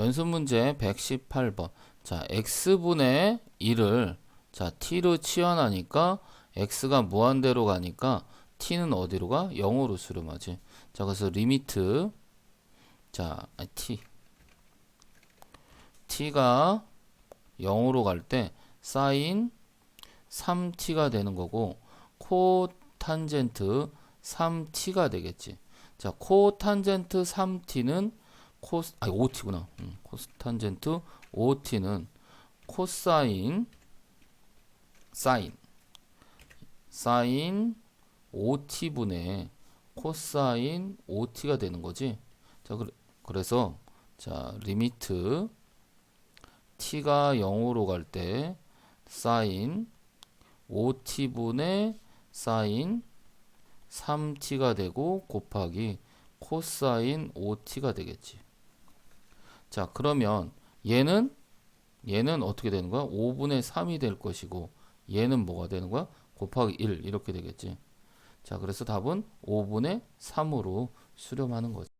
연습 문제 118번. 자, x분의 1을 자, t로 치환하니까 x가 무한대로 가니까 t는 어디로 가? 0으로 수렴하지. 자, 그래서 리미트 자, 아, t t가 0으로 갈 때 사인 3t가 되는 거고 코탄젠트 3t가 되겠지. 자, 코탄젠트 3t는 코스 아니 5t구나. 음, 코스탄젠트 5t는 코사인 사인 사인 5t분의 코사인 5t가 되는 거지. 자, 그래, 그래서 자, 리미트 t가 0으로 갈 때 사인 5t분의 사인 3t가 되고 곱하기 코사인 5t가 되겠지. 자, 그러면 얘는 얘는 어떻게 되는 거야? 5분의 3이 될 것이고 얘는 뭐가 되는 거야? 곱하기 1 이렇게 되겠지. 자, 그래서 답은 5분의 3으로 수렴하는 거지.